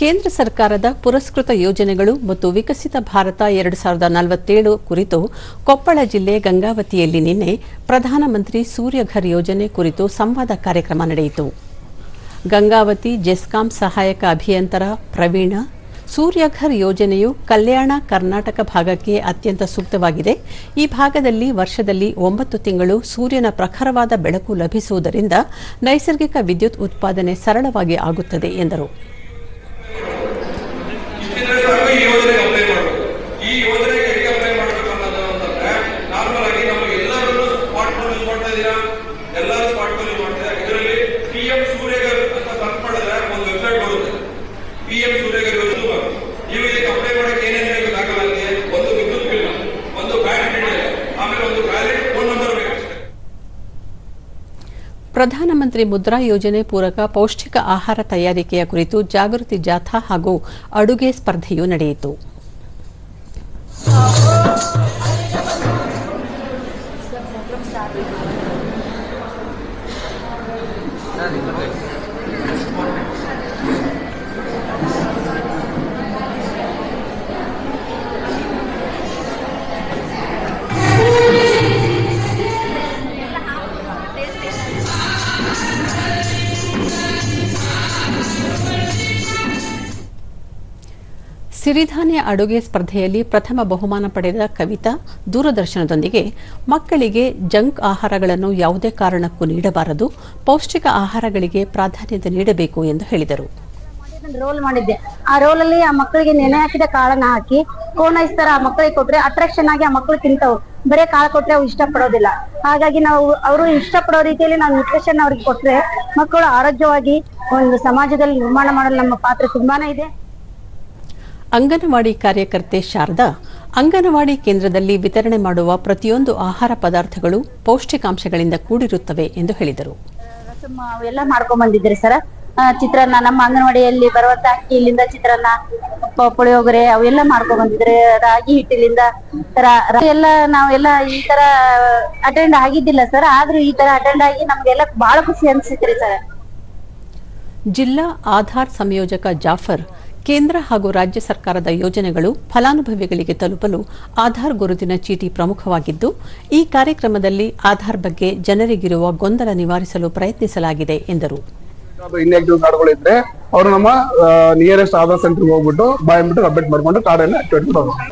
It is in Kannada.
ಕೇಂದ್ರ ಸರ್ಕಾರದ ಪುರಸ್ಕೃತ ಯೋಜನೆಗಳು ಮತ್ತು ವಿಕಸಿತ ಭಾರತ ಎರಡು ಸಾವಿರದ ನಲವತ್ತೇಳು ಕುರಿತು ಕೊಪ್ಪಳ ಜಿಲ್ಲೆ ಗಂಗಾವತಿಯಲ್ಲಿ ನಿನ್ನೆ ಪ್ರಧಾನಮಂತ್ರಿ ಸೂರ್ಯಘರ್ ಯೋಜನೆ ಕುರಿತು ಸಂವಾದ ಕಾರ್ಯಕ್ರಮ ನಡೆಯಿತು. ಗಂಗಾವತಿ ಜೆಸ್ಕಾಂ ಸಹಾಯಕ ಅಭಿಯಂತರ ಪ್ರವೀಣ ಸೂರ್ಯಘರ್ ಯೋಜನೆಯು ಕಲ್ಯಾಣ ಕರ್ನಾಟಕ ಭಾಗಕ್ಕೆ ಅತ್ಯಂತ ಸೂಕ್ತವಾಗಿದೆ. ಈ ಭಾಗದಲ್ಲಿ ವರ್ಷದಲ್ಲಿ ಒಂಬತ್ತು ತಿಂಗಳು ಸೂರ್ಯನ ಪ್ರಖರವಾದ ಬೆಳಕು ಲಭಿಸುವುದರಿಂದ ನೈಸರ್ಗಿಕ ವಿದ್ಯುತ್ ಉತ್ಪಾದನೆ ಸರಳವಾಗಿ ಆಗುತ್ತದೆ ಎಂದರು ಇಷ್ಟಿದ್ರೆ ಸಾಕು ಈ ಯೋಜನೆಗೆ ಅಪ್ಲೈ ಮಾಡಬೇಕು ಈ ಯೋಜನೆಗೆ ಹೇಗೆ ಅಪ್ಲೈ ಮಾಡಬೇಕು ಅನ್ನೋದು ಅಂತಂದ್ರೆ ನಾರ್ಮಲ್ ಆಗಿ ನಮಗೆ ಎಲ್ಲರೂ ಸ್ಮಾರ್ಟ್ ಮಾಡ್ತಾ ಎಲ್ಲರೂ ಸ್ಮಾರ್ಟ್ ಫೋನ್ ಮಾಡ್ತಾರೆ. ಇದರಲ್ಲಿ ಪಿ ಎಂ ಸೂರ್ಯಗರ್ ಅಂತ ಸರ್ಚ್ ಮಾಡಿದ್ರೆ ಒಂದು ವೆಬ್ಸೈಟ್ ಬರುತ್ತೆ. ಪಿ ಎಂ ಸೂರ್ಯಗರ್ ನೀವು ಇದಕ್ಕೆ ಅಪ್ಲೈ ಮಾಡಕ್ಕೆ ಏನೇನು ಬೇಕು ದಾಖಲಾತಿ? ಒಂದು ವಿದ್ಯುತ್ ಬಿಲ್, ಒಂದು ಬ್ಯಾಂಕ್ ಡೀಟೇಲ್ ಆಮೇಲೆ ಒಂದು ವ್ಯಾಲಿಡ್ ಫೋನ್ ನಂಬರ್ ಬೇಕು ಪ್ರಧಾನಮಂತ್ರಿ ಮುದ್ರಾ ಯೋಜನೆ ಪೂರಕ ಪೌಷ್ಟಿಕ ಆಹಾರ ತಯಾರಿಕೆಯ ಕುರಿತು ಜಾಗೃತಿ ಜಾಥಾ ಹಾಗೂ ಅಡುಗೆ ಸ್ಪರ್ಧೆಯೂ ನಡೆಯಿತು. 何これ？ಸಿರಿಧಾನ್ಯ ಅಡುಗೆ ಸ್ಪರ್ಧೆಯಲ್ಲಿ ಪ್ರಥಮ ಬಹುಮಾನ ಪಡೆದ ಕವಿತಾ ದೂರದರ್ಶನದೊಂದಿಗೆ ಮಕ್ಕಳಿಗೆ ಜಂಕ್ ಆಹಾರಗಳನ್ನು ಯಾವುದೇ ಕಾರಣಕ್ಕೂ ನೀಡಬಾರದು, ಪೌಷ್ಟಿಕ ಆಹಾರಗಳಿಗೆ ಪ್ರಾಧಾನ್ಯತೆ ನೀಡಬೇಕು ಎಂದು ಹೇಳಿದರು. ರೋಲ್ ಮಾಡಿದ್ದೆ. ಆ ರೋಲ್ ಅಲ್ಲಿ ಆ ಮಕ್ಕಳಿಗೆ ನೆನೆ ಹಾಕಿದ ಕಾಳನ್ನ ಹಾಕಿ, ಕೋನ್ ಐಸ್ ತರ ಆ ಮಕ್ಕಳಿಗೆ ಕೊಟ್ರೆ ಅಟ್ರಾಕ್ಷನ್ ಆಗಿ ಆ ಮಕ್ಕಳು ತಿಂತವು. ಬರೇ ಕಾಳು ಕೊಟ್ರೆ ಅವು ಇಷ್ಟ ಪಡೋದಿಲ್ಲ ಹಾಗಾಗಿ ನಾವು ಅವರು ಇಷ್ಟಪಡೋ ರೀತಿಯಲ್ಲಿ ನಾವು ನ್ಯೂಟ್ರಿಷನ್ ಅವ್ರಿಗೆ ಕೊಟ್ರೆ ಮಕ್ಕಳು ಆರೋಗ್ಯವಾಗಿ ಒಂದು ಸಮಾಜದಲ್ಲಿ ನಿರ್ಮಾಣ ಮಾಡಲು ನಮ್ಮ ಪಾತ್ರ ತುಂಬಾನೇ ಇದೆ. ಅಂಗನವಾಡಿ ಕಾರ್ಯಕರ್ತೆ ಶಾರದಾ ಅಂಗನವಾಡಿ ಕೇಂದ್ರದಲ್ಲಿ ವಿತರಣೆ ಮಾಡುವ ಪ್ರತಿಯೊಂದು ಆಹಾರ ಪದಾರ್ಥಗಳು ಪೌಷ್ಟಿಕಾಂಶಗಳಿಂದ ಕೂಡಿರುತ್ತವೆ ಎಂದು ಹೇಳಿದರು. ಎಲ್ಲ ಮಾಡ್ಕೊಂಡ್ ಬಂದಿದ್ರಿ ಸರ್. ಚಿತ್ರಾನ್ನ ನಮ್ಮ ಅಂಗನವಾಡಿಯಲ್ಲಿ ಬರುವಂತ ಅಕ್ಕಿ ಇಲ್ಲಿಂದ ಚಿತ್ರಾನ್ನ ಪುಳಿಯೋಗರೆ ಅವೆಲ್ಲ ಮಾಡ್ಕೊಂಡ್ ಬಂದಿದ್ರೆ ರಾಗಿ ಹಿಟ್ಟಿಲಿಂದ ಎಲ್ಲ ನಾವೆಲ್ಲ ಈ ತರ ಅಟೆಂಡ್ ಆಗಿದ್ದಿಲ್ಲ ಸರ್. ಆದ್ರೂ ಈ ತರ ಅಟೆಂಡ್ ಆಗಿ ನಮ್ಗೆಲ್ಲ ಬಹಳ ಖುಷಿ ಅನ್ಸುತ್ತೆ ಸರ್. ಜಿಲ್ಲಾ ಆಧಾರ್ ಸಂಯೋಜಕ ಜಾಫರ್ ಕೇಂದ್ರ ಹಾಗೂ ರಾಜ್ಯ ಸರ್ಕಾರದ ಯೋಜನೆಗಳು ಫಲಾನುಭವಿಗಳಿಗೆ ತಲುಪಲು ಆಧಾರ್ ಗುರುತಿನ ಚೀಟಿ ಪ್ರಮುಖವಾಗಿದ್ದು, ಈ ಕಾರ್ಯಕ್ರಮದಲ್ಲಿ ಆಧಾರ್ ಬಗ್ಗೆ ಜನರಿಗಿರುವ ಗೊಂದಲ ನಿವಾರಿಸಲು ಪ್ರಯತ್ನಿಸಲಾಗಿದೆ, ಎಂದರು. ಇನ್ಆಕ್ಟಿವ್ ಕಾರ್ಡ್ಗಳು ಇದ್ರೆ ಅವರು ನಮ್ಮ ನಿಯರೆಸ್ಟ್ ಆಧಾರ್ ಸೆಂಟರ್ಗೆ ಹೋಗ್ಬಿಟ್ಟು ಬಾಯ್ಬಿಟ್ಟು ಅಪ್ಡೇಟ್ ಮಾಡ್ಕೊಂಡು ಕಾರ್ಡ್ ಎಲ್ಲ